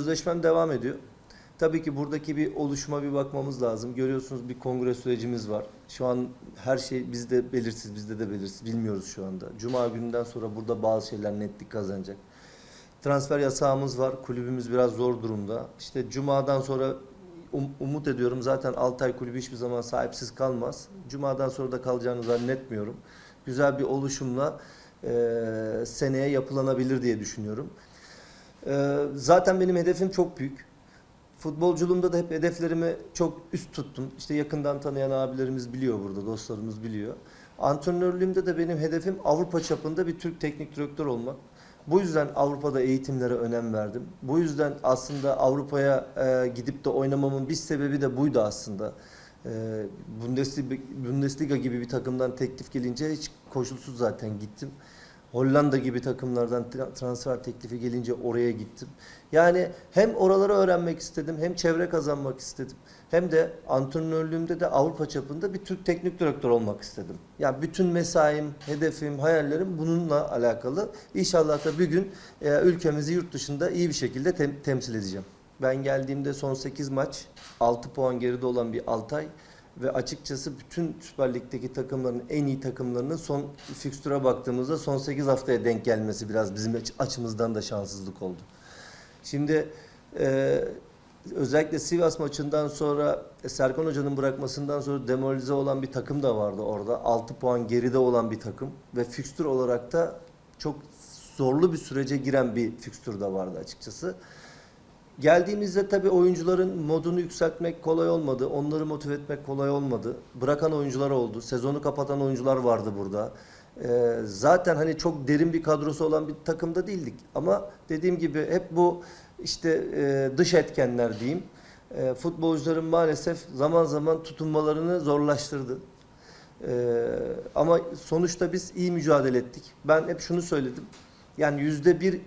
Sözleşmem devam ediyor. Tabii ki buradaki bir oluşuma bir bakmamız lazım. Görüyorsunuz bir kongre sürecimiz var. Şu an her şey bizde belirsiz, bizde de belirsiz. Bilmiyoruz şu anda. Cuma gününden sonra burada bazı şeyler netlik kazanacak. Transfer yasağımız var. Kulübümüz biraz zor durumda. İşte Cuma'dan sonra um- umut ediyorum. Zaten Altay kulübü hiçbir zaman sahipsiz kalmaz. Cuma'dan sonra da kalacağını zannetmiyorum. Güzel bir oluşumla eee, seneye yapılanabilir diye düşünüyorum. Ee, zaten benim hedefim çok büyük. Futbolculuğumda da hep hedeflerimi çok üst tuttum. İşte yakından tanıyan abilerimiz biliyor burada, dostlarımız biliyor. Antrenörlüğümde de benim hedefim Avrupa çapında bir Türk teknik direktör olmak. Bu yüzden Avrupa'da eğitimlere önem verdim. Bu yüzden aslında Avrupa'ya e, gidip de oynamamın bir sebebi de buydu aslında. E, Bundesliga, Bundesliga gibi bir takımdan teklif gelince hiç koşulsuz zaten gittim. Hollanda gibi takımlardan tra- transfer teklifi gelince oraya gittim. Yani hem oraları öğrenmek istedim, hem çevre kazanmak istedim. Hem de antrenörlüğümde de Avrupa çapında bir Türk teknik direktör olmak istedim. Yani bütün mesaim, hedefim, hayallerim bununla alakalı. İnşallah da bir gün e, ülkemizi yurt dışında iyi bir şekilde tem- temsil edeceğim. Ben geldiğimde son 8 maç 6 puan geride olan bir Altay ve açıkçası bütün Süper Lig'deki takımların en iyi takımlarının son fikstüre baktığımızda son 8 haftaya denk gelmesi biraz bizim aç- açımızdan da şanssızlık oldu. Şimdi e, özellikle Sivas maçından sonra e, Serkan Hoca'nın bırakmasından sonra demoralize olan bir takım da vardı orada. 6 puan geride olan bir takım ve fikstür olarak da çok zorlu bir sürece giren bir fikstür de vardı açıkçası. Geldiğimizde tabii oyuncuların modunu yükseltmek kolay olmadı. Onları motive etmek kolay olmadı. Bırakan oyuncular oldu. Sezonu kapatan oyuncular vardı burada. Ee, zaten hani çok derin bir kadrosu olan bir takımda değildik. Ama dediğim gibi hep bu işte e, dış etkenler diyeyim. E, futbolcuların maalesef zaman zaman tutunmalarını zorlaştırdı. Ee, ama sonuçta biz iyi mücadele ettik. Ben hep şunu söyledim. Yani yüzde bir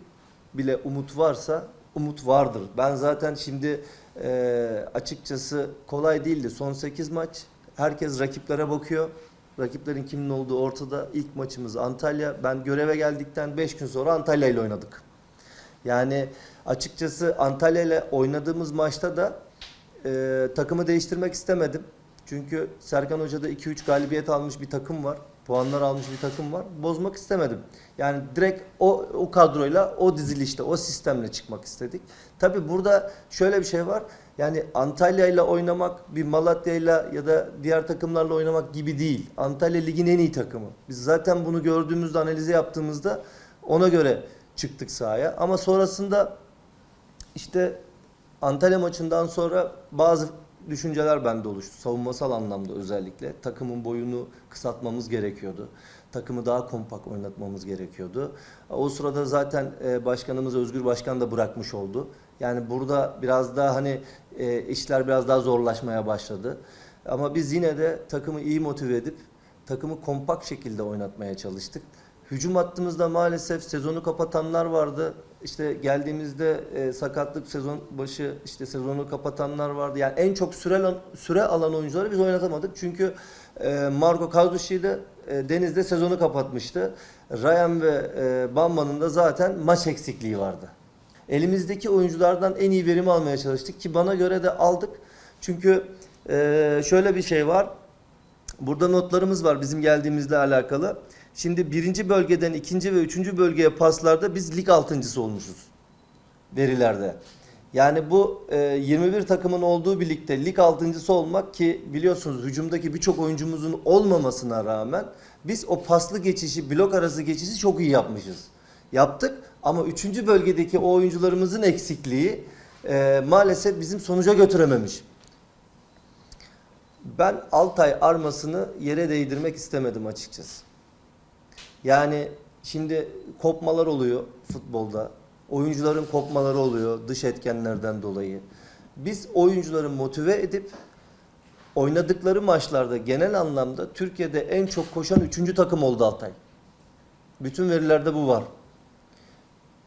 bile umut varsa umut vardır. Ben zaten şimdi e, açıkçası kolay değildi. Son 8 maç herkes rakiplere bakıyor. Rakiplerin kimin olduğu ortada. İlk maçımız Antalya. Ben göreve geldikten 5 gün sonra Antalya ile oynadık. Yani açıkçası Antalya ile oynadığımız maçta da e, takımı değiştirmek istemedim. Çünkü Serkan Hoca'da 2-3 galibiyet almış bir takım var. Puanlar almış bir takım var. Bozmak istemedim. Yani direkt o, o kadroyla, o dizilişte, o sistemle çıkmak istedik. Tabi burada şöyle bir şey var. Yani Antalya ile oynamak bir Malatya ile ya da diğer takımlarla oynamak gibi değil. Antalya ligin en iyi takımı. Biz zaten bunu gördüğümüzde, analizi yaptığımızda ona göre çıktık sahaya. Ama sonrasında işte Antalya maçından sonra bazı düşünceler bende oluştu. Savunmasal anlamda özellikle. Takımın boyunu kısaltmamız gerekiyordu. Takımı daha kompakt oynatmamız gerekiyordu. O sırada zaten e, başkanımız Özgür Başkan da bırakmış oldu. Yani burada biraz daha hani e, işler biraz daha zorlaşmaya başladı. Ama biz yine de takımı iyi motive edip takımı kompakt şekilde oynatmaya çalıştık. Hücum hattımızda maalesef sezonu kapatanlar vardı. İşte geldiğimizde e, sakatlık sezon başı işte sezonu kapatanlar vardı. Yani en çok süre alan, süre alan oyuncuları biz oynatamadık. Çünkü e, Marco Caldusci de e, Deniz'de sezonu kapatmıştı. Ryan ve e, Bamba'nın da zaten maç eksikliği vardı. Elimizdeki oyunculardan en iyi verimi almaya çalıştık ki bana göre de aldık. Çünkü e, şöyle bir şey var. Burada notlarımız var bizim geldiğimizle alakalı. Şimdi birinci bölgeden ikinci ve üçüncü bölgeye paslarda biz lig altıncısı olmuşuz verilerde. Yani bu e, 21 takımın olduğu birlikte lig altıncısı olmak ki biliyorsunuz hücumdaki birçok oyuncumuzun olmamasına rağmen biz o paslı geçişi, blok arası geçişi çok iyi yapmışız. Yaptık ama üçüncü bölgedeki o oyuncularımızın eksikliği e, maalesef bizim sonuca götürememiş. Ben Altay armasını yere değdirmek istemedim açıkçası. Yani şimdi kopmalar oluyor futbolda. Oyuncuların kopmaları oluyor dış etkenlerden dolayı. Biz oyuncuları motive edip oynadıkları maçlarda genel anlamda Türkiye'de en çok koşan üçüncü takım oldu Altay. Bütün verilerde bu var.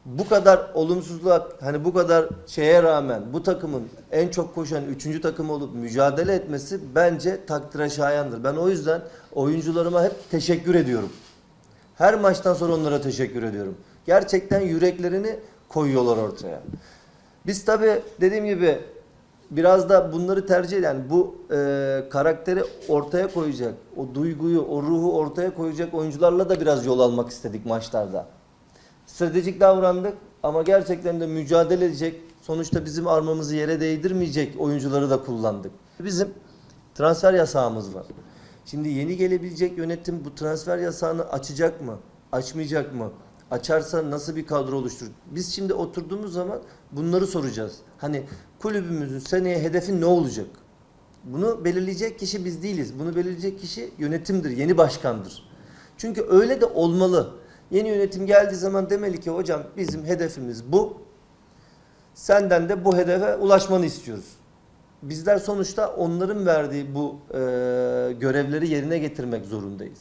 Bu kadar olumsuzluğa hani bu kadar şeye rağmen bu takımın en çok koşan üçüncü takım olup mücadele etmesi bence takdire şayandır. Ben o yüzden oyuncularıma hep teşekkür ediyorum. Her maçtan sonra onlara teşekkür ediyorum. Gerçekten yüreklerini koyuyorlar ortaya. Biz tabii dediğim gibi biraz da bunları tercih yani bu e, karakteri ortaya koyacak, o duyguyu, o ruhu ortaya koyacak oyuncularla da biraz yol almak istedik maçlarda. Stratejik davrandık ama gerçekten de mücadele edecek, sonuçta bizim armamızı yere değdirmeyecek oyuncuları da kullandık. Bizim transfer yasağımız var. Şimdi yeni gelebilecek yönetim bu transfer yasağını açacak mı? Açmayacak mı? Açarsa nasıl bir kadro oluşturur? Biz şimdi oturduğumuz zaman bunları soracağız. Hani kulübümüzün seneye hedefi ne olacak? Bunu belirleyecek kişi biz değiliz. Bunu belirleyecek kişi yönetimdir, yeni başkandır. Çünkü öyle de olmalı. Yeni yönetim geldiği zaman demeli ki hocam bizim hedefimiz bu. Senden de bu hedefe ulaşmanı istiyoruz. Bizler sonuçta onların verdiği bu e, görevleri yerine getirmek zorundayız.